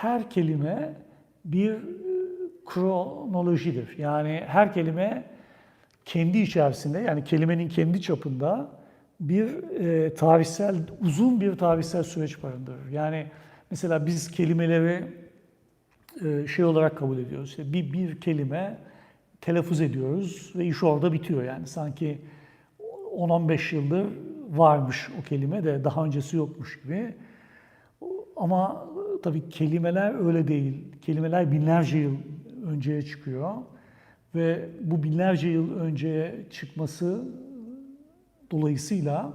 her kelime bir e, kronolojidir. Yani her kelime kendi içerisinde yani kelimenin kendi çapında bir e, tarihsel, uzun bir tarihsel süreç barındırır. Yani mesela biz kelimeleri e, şey olarak kabul ediyoruz. İşte bir, bir kelime telaffuz ediyoruz ve iş orada bitiyor yani. Sanki 10-15 yıldır varmış o kelime de daha öncesi yokmuş gibi. Ama tabii kelimeler öyle değil. Kelimeler binlerce yıl önceye çıkıyor. Ve bu binlerce yıl önceye çıkması dolayısıyla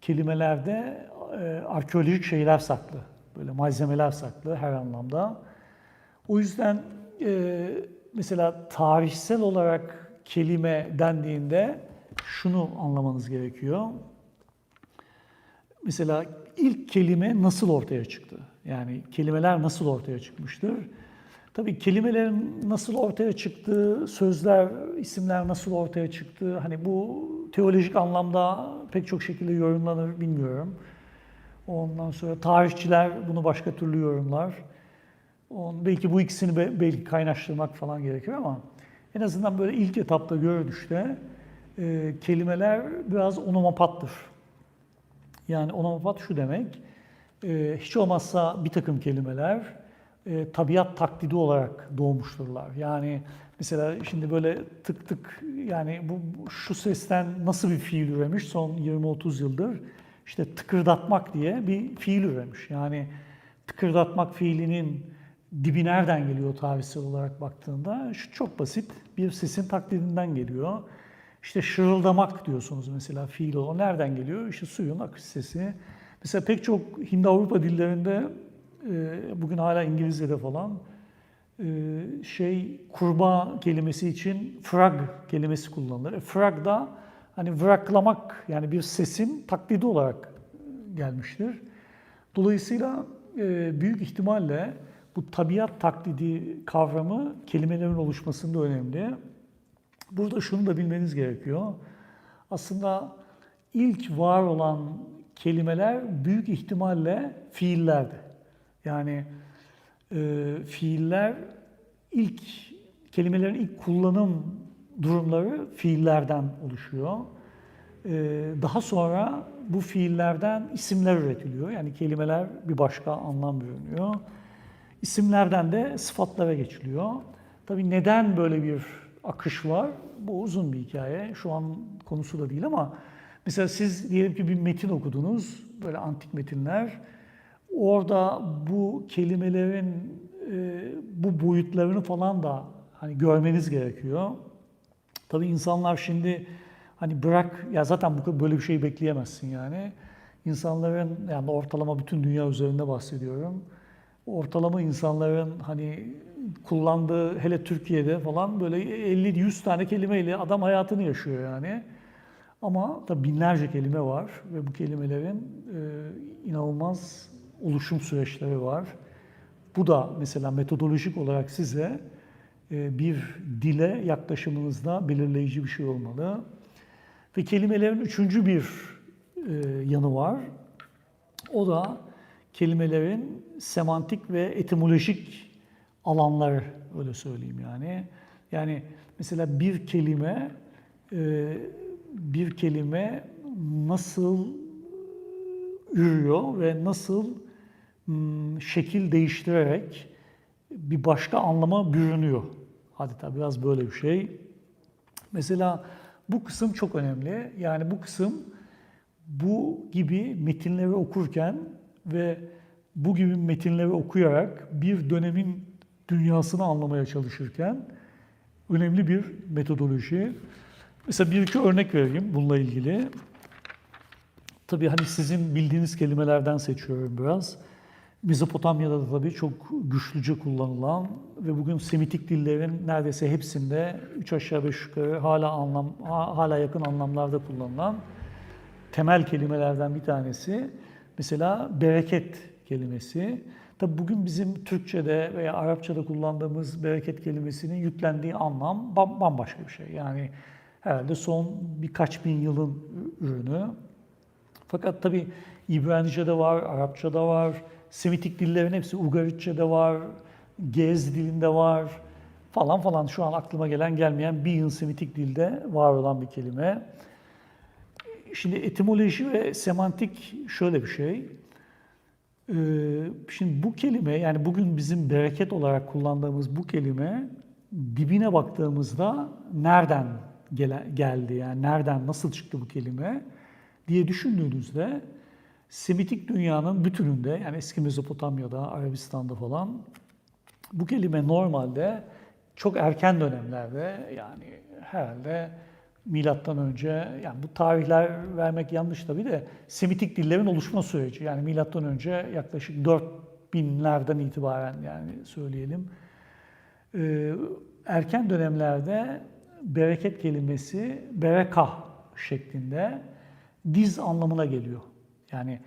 kelimelerde e, arkeolojik şeyler saklı. Böyle malzemeler saklı her anlamda. O yüzden e, mesela tarihsel olarak kelime dendiğinde şunu anlamanız gerekiyor. Mesela ilk kelime nasıl ortaya çıktı? Yani kelimeler nasıl ortaya çıkmıştır? Tabii kelimelerin nasıl ortaya çıktığı, sözler, isimler nasıl ortaya çıktı, hani bu teolojik anlamda pek çok şekilde yorumlanır bilmiyorum. Ondan sonra tarihçiler bunu başka türlü yorumlar. On, belki bu ikisini be, belki kaynaştırmak falan gerekiyor ama en azından böyle ilk etapta görünüşte e, kelimeler biraz onomapattır. Yani onomapat şu demek, e, hiç olmazsa bir takım kelimeler e, tabiat taklidi olarak doğmuşturlar. Yani mesela şimdi böyle tık tık yani bu şu sesten nasıl bir fiil üremiş son 20-30 yıldır? İşte tıkırdatmak diye bir fiil üremiş. Yani tıkırdatmak fiilinin dibi nereden geliyor tarihsel olarak baktığında? Şu çok basit bir sesin taklidinden geliyor. İşte şırıldamak diyorsunuz mesela fiil o nereden geliyor? İşte suyun akış sesi. Mesela pek çok Hindi-Avrupa dillerinde e, bugün hala İngilizce'de falan e, şey kurbağa kelimesi için frag kelimesi kullanılır. E, frag da hani vraklamak yani bir sesin taklidi olarak gelmiştir. Dolayısıyla büyük ihtimalle bu tabiat taklidi kavramı kelimelerin oluşmasında önemli. Burada şunu da bilmeniz gerekiyor. Aslında ilk var olan kelimeler büyük ihtimalle fiillerdi. Yani e, fiiller ilk kelimelerin ilk kullanım durumları fiillerden oluşuyor. E, daha sonra bu fiillerden isimler üretiliyor. Yani kelimeler bir başka anlam bürünüyor. İsimlerden de sıfatlara geçiliyor. Tabii neden böyle bir akış var? Bu uzun bir hikaye. Şu an konusu da değil ama mesela siz diyelim ki bir metin okudunuz, böyle antik metinler. Orada bu kelimelerin e, bu boyutlarını falan da hani görmeniz gerekiyor. Tabii insanlar şimdi hani bırak ya zaten bu böyle bir şey bekleyemezsin yani. İnsanların yani ortalama bütün dünya üzerinde bahsediyorum. Ortalama insanların hani kullandığı hele Türkiye'de falan böyle 50-100 tane kelimeyle adam hayatını yaşıyor yani. Ama tabii binlerce kelime var ve bu kelimelerin e, inanılmaz oluşum süreçleri var. Bu da mesela metodolojik olarak size e, bir dile yaklaşımınızda belirleyici bir şey olmalı. Ve kelimelerin üçüncü bir e, yanı var. O da kelimelerin semantik ve etimolojik alanları öyle söyleyeyim yani. Yani mesela bir kelime e, bir kelime nasıl ürüyor ve nasıl hmm, şekil değiştirerek bir başka anlama bürünüyor. Adeta biraz böyle bir şey. Mesela bu kısım çok önemli. Yani bu kısım bu gibi metinleri okurken ve bu gibi metinleri okuyarak bir dönemin dünyasını anlamaya çalışırken önemli bir metodoloji. Mesela bir iki örnek vereyim bununla ilgili. Tabii hani sizin bildiğiniz kelimelerden seçiyorum biraz. Mezopotamya'da da tabii çok güçlüce kullanılan ve bugün Semitik dillerin neredeyse hepsinde üç aşağı beş yukarı hala anlam hala yakın anlamlarda kullanılan temel kelimelerden bir tanesi. Mesela bereket kelimesi. Tabi bugün bizim Türkçe'de veya Arapça'da kullandığımız bereket kelimesinin yüklendiği anlam bam- bambaşka bir şey. Yani herhalde son birkaç bin yılın ürünü. Fakat tabi İbranice'de var, Arapça'da var, Semitik dillerin hepsi Ugaritçe'de var, Gez dilinde var falan falan. Şu an aklıma gelen gelmeyen bir yıl Semitik dilde var olan bir kelime. Şimdi etimoloji ve semantik şöyle bir şey. Ee, Şimdi bu kelime yani bugün bizim bereket olarak kullandığımız bu kelime dibine baktığımızda nereden gele- geldi yani nereden nasıl çıktı bu kelime diye düşündüğünüzde Semitik dünyanın bütününde yani eski Mezopotamya'da, Arabistan'da falan bu kelime normalde çok erken dönemlerde yani herhalde milattan önce yani bu tarihler vermek yanlış tabii de Semitik dillerin oluşma süreci yani milattan önce yaklaşık 4000'lerden itibaren yani söyleyelim. Ee, erken dönemlerde bereket kelimesi berekah şeklinde diz anlamına geliyor. Yani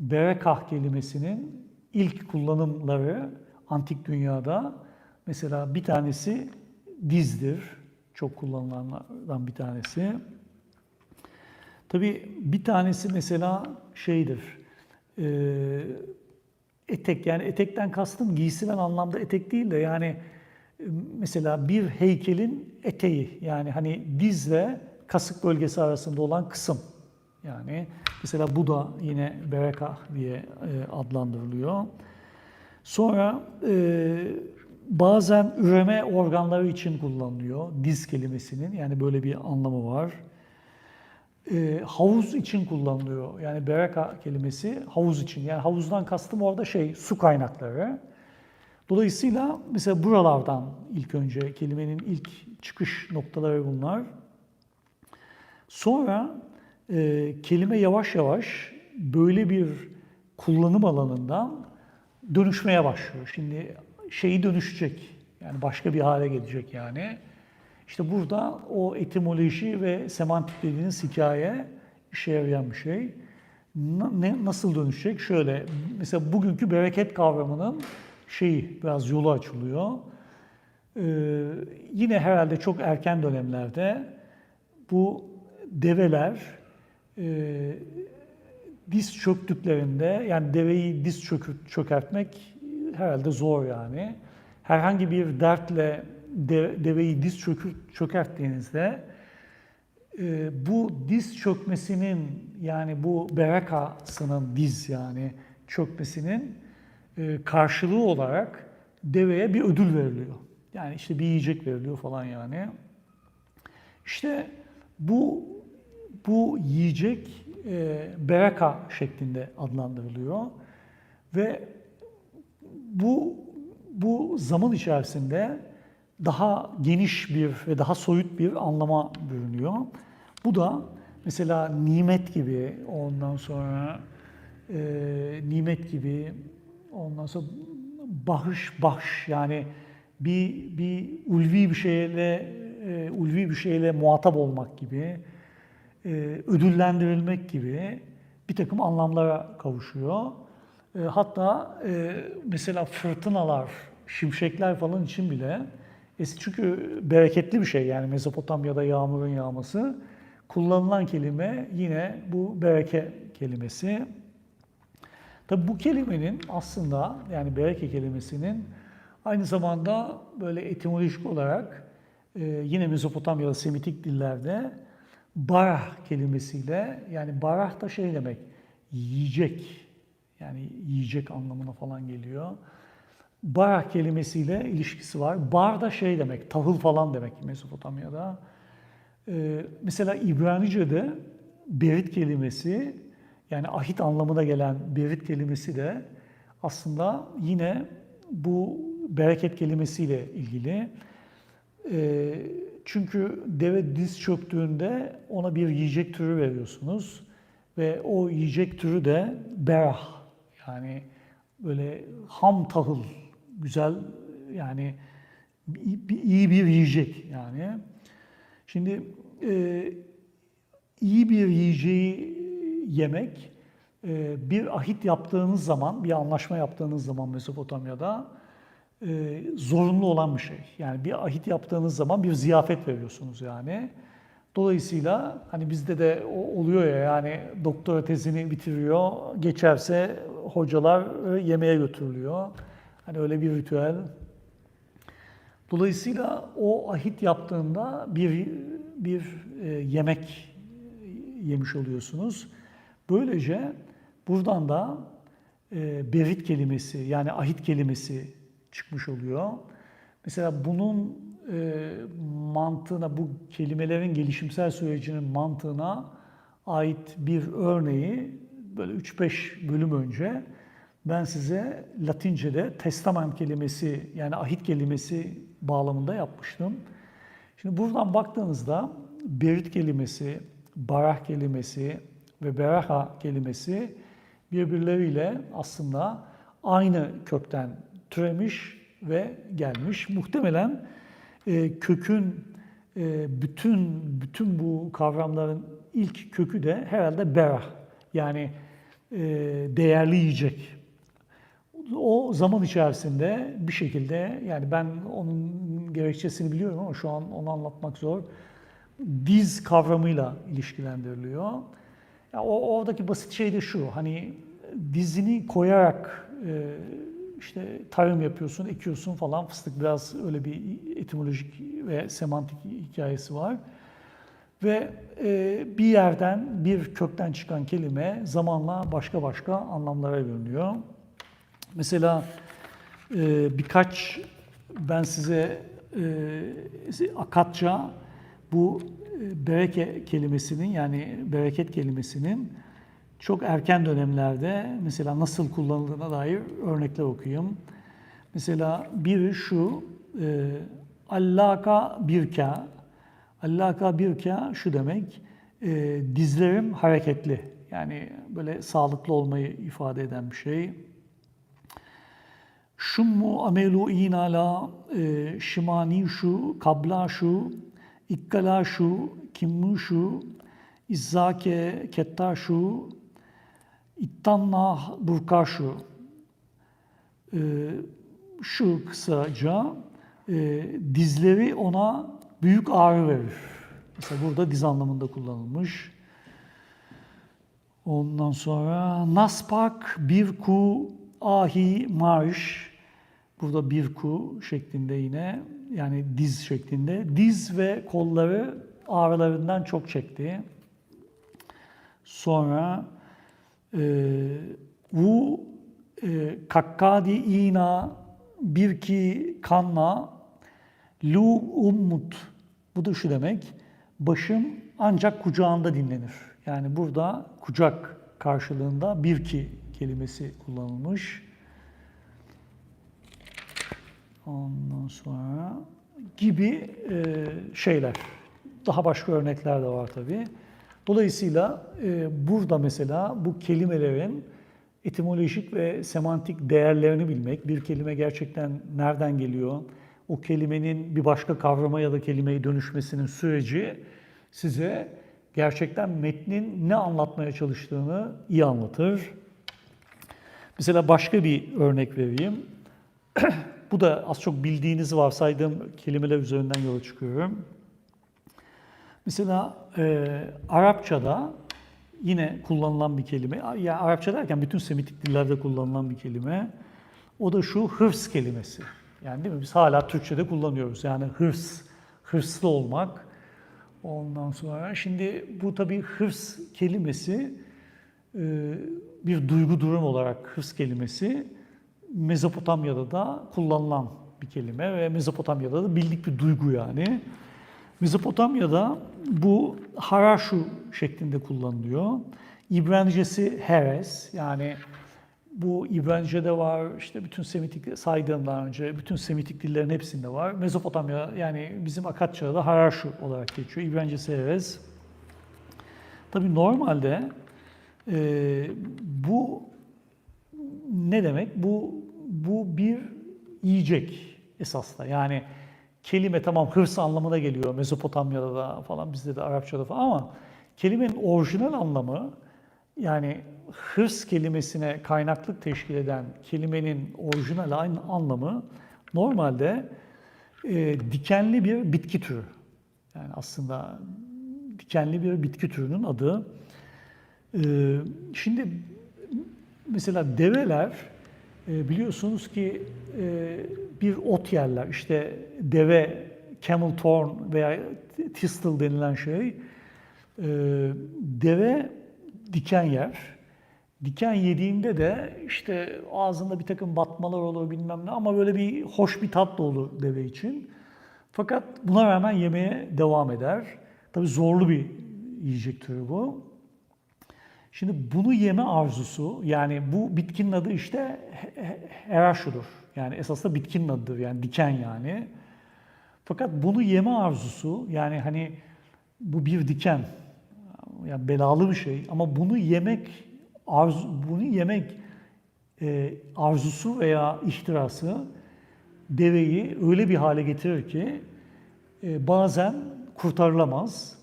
berekah kelimesinin ilk kullanımları antik dünyada mesela bir tanesi dizdir. Çok kullanılanlardan bir tanesi. Tabii bir tanesi mesela şeydir. e, etek yani etekten kastım giysilen anlamda etek değil de yani mesela bir heykelin eteği yani hani dizle kasık bölgesi arasında olan kısım. Yani mesela bu da yine bereka diye e, adlandırılıyor. Sonra e, bazen üreme organları için kullanılıyor diz kelimesinin yani böyle bir anlamı var. E, havuz için kullanılıyor. Yani bereka kelimesi havuz için. Yani havuzdan kastım orada şey su kaynakları. Dolayısıyla mesela buralardan ilk önce kelimenin ilk çıkış noktaları bunlar. Sonra e, kelime yavaş yavaş böyle bir kullanım alanından dönüşmeye başlıyor. Şimdi şeyi dönüşecek. Yani başka bir hale gelecek yani. İşte burada o etimoloji ve semantik dediğiniz hikaye işe yarayan bir şey. Ne, nasıl dönüşecek? Şöyle, mesela bugünkü bereket kavramının şeyi biraz yolu açılıyor. Ee, yine herhalde çok erken dönemlerde bu develer e, diz çöktüklerinde yani deveyi diz çökür, çökertmek herhalde zor yani. Herhangi bir dertle de- deveyi diz çökür, çökerttiğinizde e, bu diz çökmesinin yani bu berekasının diz yani çökmesinin karşılığı olarak deveye bir ödül veriliyor. Yani işte bir yiyecek veriliyor falan yani. İşte bu bu yiyecek e, bereka şeklinde adlandırılıyor ve bu bu zaman içerisinde daha geniş bir ve daha soyut bir anlama bürünüyor. Bu da mesela nimet gibi, ondan sonra e, nimet gibi, ondan sonra bahış bahş yani bir bir ulvi bir şeyle e, ulvi bir şeyle muhatap olmak gibi, e, ödüllendirilmek gibi bir takım anlamlara kavuşuyor. E, hatta e, mesela fırtınalar, şimşekler falan için bile çünkü bereketli bir şey yani Mezopotamya'da yağmurun yağması. Kullanılan kelime yine bu bereke kelimesi. Tabi bu kelimenin aslında yani bereke kelimesinin aynı zamanda böyle etimolojik olarak e, yine Mezopotamya'da Semitik dillerde barah kelimesiyle yani barah da şey demek yiyecek yani yiyecek anlamına falan geliyor. Barah kelimesiyle ilişkisi var. Bar da şey demek, tahıl falan demek Mezopotamya'da. Ee, mesela İbranice'de berit kelimesi, yani ahit anlamına gelen berit kelimesi de aslında yine bu bereket kelimesiyle ilgili. Ee, çünkü deve diz çöktüğünde ona bir yiyecek türü veriyorsunuz ve o yiyecek türü de berah yani böyle ham tahıl, güzel yani iyi bir yiyecek yani. Şimdi e, iyi bir yiyeceği yemek e, bir ahit yaptığınız zaman, bir anlaşma yaptığınız zaman Mezopotamya'da e, zorunlu olan bir şey. Yani bir ahit yaptığınız zaman bir ziyafet veriyorsunuz yani. Dolayısıyla hani bizde de oluyor ya yani doktora tezini bitiriyor, geçerse hocalar yemeğe götürülüyor. Hani öyle bir ritüel. Dolayısıyla o ahit yaptığında bir bir e, yemek yemiş oluyorsunuz. Böylece buradan da e, berit kelimesi yani ahit kelimesi çıkmış oluyor. Mesela bunun e, mantığına, bu kelimelerin gelişimsel sürecinin mantığına ait bir örneği böyle 3-5 bölüm önce ben size Latince'de testament kelimesi yani ahit kelimesi bağlamında yapmıştım. Şimdi buradan baktığınızda berit kelimesi, barah kelimesi ve beraha kelimesi birbirleriyle aslında aynı kökten türemiş ve gelmiş. Muhtemelen e, kökün e, bütün bütün bu kavramların ilk kökü de herhalde berah yani e, değerli yiyecek. O zaman içerisinde bir şekilde yani ben onun gerekçesini biliyorum ama şu an onu anlatmak zor. Diz kavramıyla ilişkilendiriliyor. Ya o oradaki basit şey de şu. Hani dizini koyarak e, işte tarım yapıyorsun, ekiyorsun falan. Fıstık biraz öyle bir etimolojik ve semantik hikayesi var. Ve e, bir yerden, bir kökten çıkan kelime zamanla başka başka anlamlara bölünüyor. Mesela e, birkaç ben size e, Akatça bu e, bereke kelimesinin yani bereket kelimesinin çok erken dönemlerde mesela nasıl kullanıldığına dair örnekler okuyayım. Mesela biri şu, e, allaka birka, allaka birka şu demek, e, dizlerim hareketli. Yani böyle sağlıklı olmayı ifade eden bir şey. Şummu amelu inala e, şimani şu, kabla şu, ikkala şu, kimmu şu, izzake ketta şu, ittanna burka şu. E, şu kısaca e, dizleri ona büyük ağrı verir. Mesela burada diz anlamında kullanılmış. Ondan sonra naspak bir ku ahi marş. Burada bir ku şeklinde yine yani diz şeklinde. Diz ve kolları ağrılarından çok çekti. Sonra e, bu e, kakkadi ina bir ki kanna lu ummut. Bu da şu demek. Başım ancak kucağında dinlenir. Yani burada kucak karşılığında bir ki kelimesi kullanılmış. Ondan sonra gibi e, şeyler. Daha başka örnekler de var tabii. Dolayısıyla e, burada mesela bu kelimelerin etimolojik ve semantik değerlerini bilmek, bir kelime gerçekten nereden geliyor, o kelimenin bir başka kavrama ya da kelimeye dönüşmesinin süreci size gerçekten metnin ne anlatmaya çalıştığını iyi anlatır. Mesela başka bir örnek vereyim. Bu da az çok bildiğiniz varsaydığım kelimeler üzerinden yola çıkıyorum. Mesela e, Arapçada yine kullanılan bir kelime. Ya Arapça derken bütün Semitik dillerde kullanılan bir kelime. O da şu hırs kelimesi. Yani değil mi? Biz hala Türkçe'de kullanıyoruz. Yani hırs, hırslı olmak. Ondan sonra şimdi bu tabii hırs kelimesi e, bir duygu durum olarak hırs kelimesi Mezopotamya'da da kullanılan bir kelime ve Mezopotamya'da da bildik bir duygu yani. Mezopotamya'da bu haraşu şeklinde kullanılıyor. İbranicesi heres yani bu İbranice'de var, işte bütün Semitik saydığım daha önce, bütün Semitik dillerin hepsinde var. Mezopotamya yani bizim Akatça'da Haraşu olarak geçiyor. İbranicesi heres. Tabii normalde e, bu ne demek? Bu bu bir yiyecek esasla. Yani kelime tamam hırs anlamına geliyor Mezopotamya'da da falan bizde de Arapçada falan ama kelimenin orijinal anlamı yani hırs kelimesine kaynaklık teşkil eden kelimenin orijinal aynı anlamı normalde e, dikenli bir bitki türü. Yani aslında dikenli bir bitki türünün adı. E, şimdi mesela develer e, biliyorsunuz ki e, bir ot yerler. İşte deve, camel thorn veya thistle denilen şey. E, deve diken yer. Diken yediğinde de işte ağzında bir takım batmalar olur bilmem ne ama böyle bir hoş bir tat da olur deve için. Fakat buna rağmen yemeye devam eder. Tabii zorlu bir yiyecek türü bu. Şimdi bunu yeme arzusu yani bu bitkinin adı işte herashudur. Yani esasında bitkinin adıdır yani diken yani. Fakat bunu yeme arzusu yani hani bu bir diken yani belalı bir şey ama bunu yemek arzu, bunu yemek e, arzusu veya ihtirası deveyi öyle bir hale getirir ki e, bazen kurtarılamaz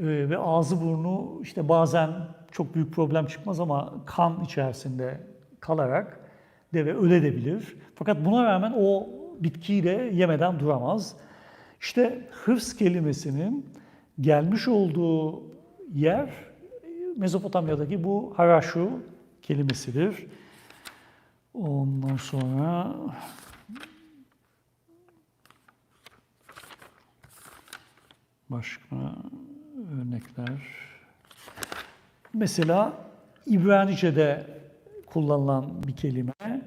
e, ve ağzı burnu işte bazen çok büyük problem çıkmaz ama kan içerisinde kalarak deve ölebilir. Fakat buna rağmen o bitkiyi de yemeden duramaz. İşte hırs kelimesinin gelmiş olduğu yer Mezopotamya'daki bu harashu kelimesidir. Ondan sonra başka örnekler. Mesela İbranice'de kullanılan bir kelime.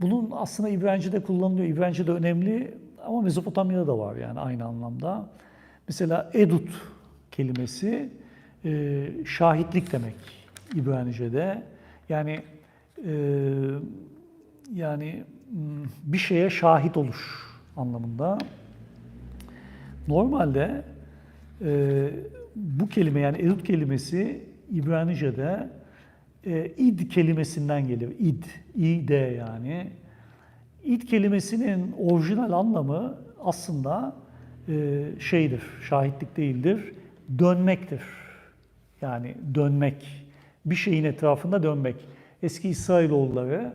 Bunun aslında İbranice'de kullanılıyor. İbranice'de önemli ama Mezopotamya'da da var yani aynı anlamda. Mesela edut kelimesi e, şahitlik demek İbranice'de. Yani e, yani bir şeye şahit oluş anlamında. Normalde e, bu kelime yani edut kelimesi İbranice'de e, id kelimesinden geliyor. İd, id yani. İd kelimesinin orijinal anlamı aslında e, şeydir, şahitlik değildir, dönmektir. Yani dönmek, bir şeyin etrafında dönmek. Eski İsrailoğulları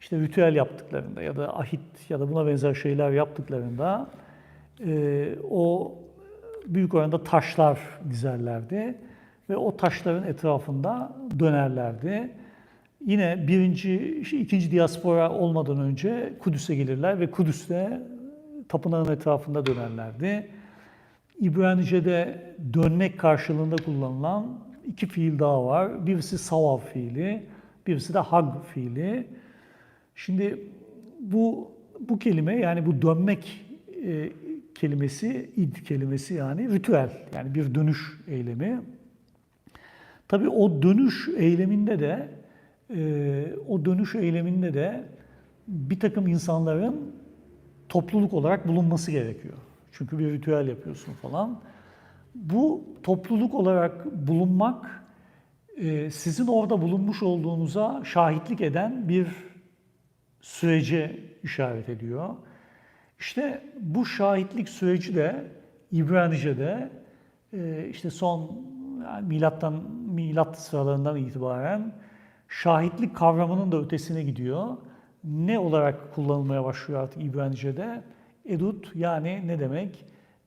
işte ritüel yaptıklarında ya da ahit ya da buna benzer şeyler yaptıklarında e, o büyük oranda taşlar dizerlerdi ve o taşların etrafında dönerlerdi. Yine birinci, ikinci diaspora olmadan önce Kudüs'e gelirler ve Kudüs'te tapınağın etrafında dönerlerdi. İbranice'de dönmek karşılığında kullanılan iki fiil daha var. Birisi savav fiili, birisi de hag fiili. Şimdi bu bu kelime yani bu dönmek e, kelimesi, id kelimesi yani ritüel yani bir dönüş eylemi. Tabii o dönüş eyleminde de e, o dönüş eyleminde de bir takım insanların topluluk olarak bulunması gerekiyor. Çünkü bir ritüel yapıyorsun falan. Bu topluluk olarak bulunmak e, sizin orada bulunmuş olduğunuza şahitlik eden bir sürece işaret ediyor. İşte bu şahitlik süreci de İbranice'de e, işte son yani milattan milat sıralarından itibaren şahitlik kavramının da ötesine gidiyor. Ne olarak kullanılmaya başlıyor artık İbranice'de? Edut yani ne demek?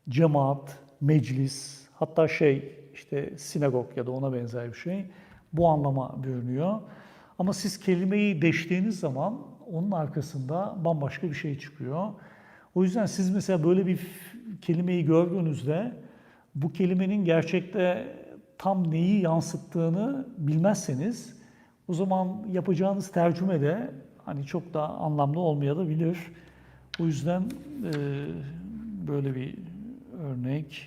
Cemaat, meclis, hatta şey işte sinagog ya da ona benzer bir şey bu anlama bürünüyor. Ama siz kelimeyi deştiğiniz zaman onun arkasında bambaşka bir şey çıkıyor. O yüzden siz mesela böyle bir kelimeyi gördüğünüzde bu kelimenin gerçekte tam neyi yansıttığını bilmezseniz o zaman yapacağınız tercüme de hani çok da anlamlı olmayabilir. O yüzden e, böyle bir örnek.